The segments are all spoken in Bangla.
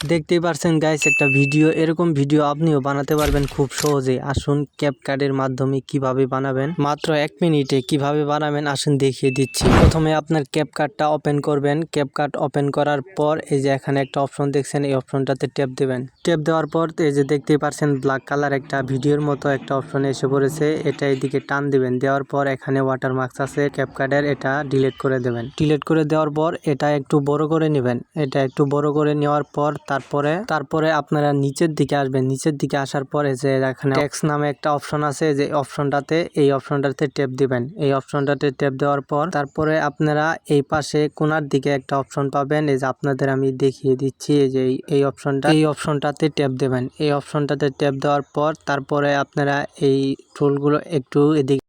দেখতেই পারছেন গাইস একটা ভিডিও এরকম ভিডিও আপনিও বানাতে পারবেন খুব সহজে। আসুন ক্যাপকার্ডের মাধ্যমে কীভাবে বানাবেন। মাত্র এক মিনিটে কীভাবে বানাবেন, আসুন দেখিয়ে দিচ্ছি। প্রথমে আপনার ক্যাপকার্ডটা ওপেন করবেন। ক্যাপকার্ড ওপেন করার পর এই যে এখানে একটা অপশন দেখছেন, এই অপশনটাতে ট্যাপ দেবেন। ট্যাপ দেওয়ার পর এই যে দেখতেই পারছেন ব্ল্যাক কালার একটা ভিডিওর মতো একটা অপশন এসে পড়েছে। এটা এদিকে টান দিবেন। দেওয়ার পর এখানে ওয়াটার মার্কস আছে ক্যাপকার্ডের এটা ডিলিট করে দেবেন। ডিলিট করে দেওয়ার পর এটা একটু বড় করে নেবেন। এটা একটু বড় করে নেওয়ার পর তারপরে তারপরে আপনারা নিচের দিকে আসবেন। নিচের দিকে আসার পরে যে এখানে ট্যাক্স নামে একটা অপশন আছে, যে অপশনটাতে এই অপশনটাতে ট্যাপ দিবেন। এই অপশনটাতে ট্যাপ দেওয়ার পর, তারপরে আপনারা এই পাশে কোনার দিকে একটা অপশন পাবেন। এই যে আপনাদের আমি দেখিয়ে দিচ্ছি, এই যে এই- এই অপশনটা এই অপশনটাতে ট্যাপ দেবেন। এই অপশনটাতে ট্যাপ দেওয়ার পর, তারপরে আপনারা এই টুলগুলো একটু এদিকে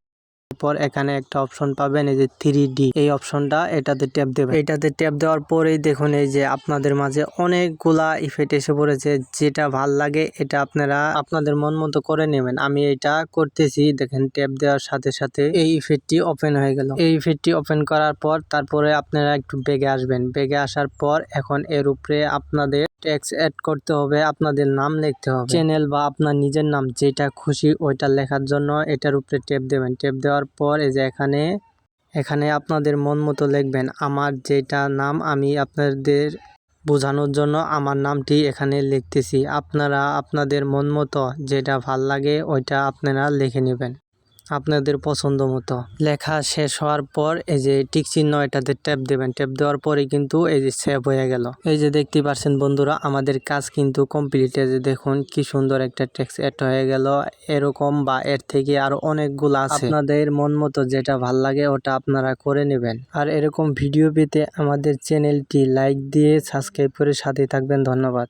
পর এখানে একটা অপশন পাবেন, এই যে থ্রি ডি এই অপশনটা এটাতে ট্যাপ দেবেন। এটাতে ট্যাপ দেওয়ার পরেই দেখুন, এই যে আপনাদের মাঝে অনেকগুলা ইফেক্ট এসে পড়েছে। যেটা ভালো লাগে, এটা আপনারা আপনাদের মন মতো করে নেবেন। আমি এটা করতেছি, দেখেন ট্যাপ দেওয়ার সাথে সাথে এই ইফেক্টটি ওপেন হয়ে গেল। এই ইফেক্টটি ওপেন করার পর তারপরে আপনারা একটু বেগে আসবেন। বেগে আসার পর এখন এর উপরে আপনাদের ট্যাক্স অ্যাড করতে হবে, আপনাদের নাম লিখতে হবে। চ্যানেল বা আপনার নিজের নাম যেটা খুশি ওইটা লেখার জন্য এটার উপরে টেপ দেবেন। টেপ দেওয়ার পর এই যে এখানে এখানে আপনাদের মন মতো লিখবেন, আমার যেটা নাম আমি আপনাদের বোঝানোর জন্য আমার নামটি এখানে লিখতেছি। আপনারা আপনাদের মন মতো যেটা ভালো লাগে ওইটা আপনারা লিখে নেবেন। আপনাদের পছন্দ মতো। লেখা শেষ হওয়ার পর এই যে টিক চিহ্ন এটাতে ট্যাপ দেবেন। ট্যাপ দেওয়ার পরে কিন্তু এই যে সেভ হয়ে গেল। এই যে দেখতে পারছেন বন্ধুরা, আমাদের কাজ কিন্তু কমপ্লিট এই যে দেখুন কি সুন্দর একটা টেক্সট অ্যাড হয়ে গেল। এরকম বা এর থেকে আরও অনেকগুলো আছে। আপনাদের মন মতো যেটা ভালো লাগে ওটা আপনারা করে নেবেন। আর এরকম ভিডিও পেতে আমাদের চ্যানেলটি লাইক দিয়ে সাবস্ক্রাইব করে সাথে থাকবেন। ধন্যবাদ।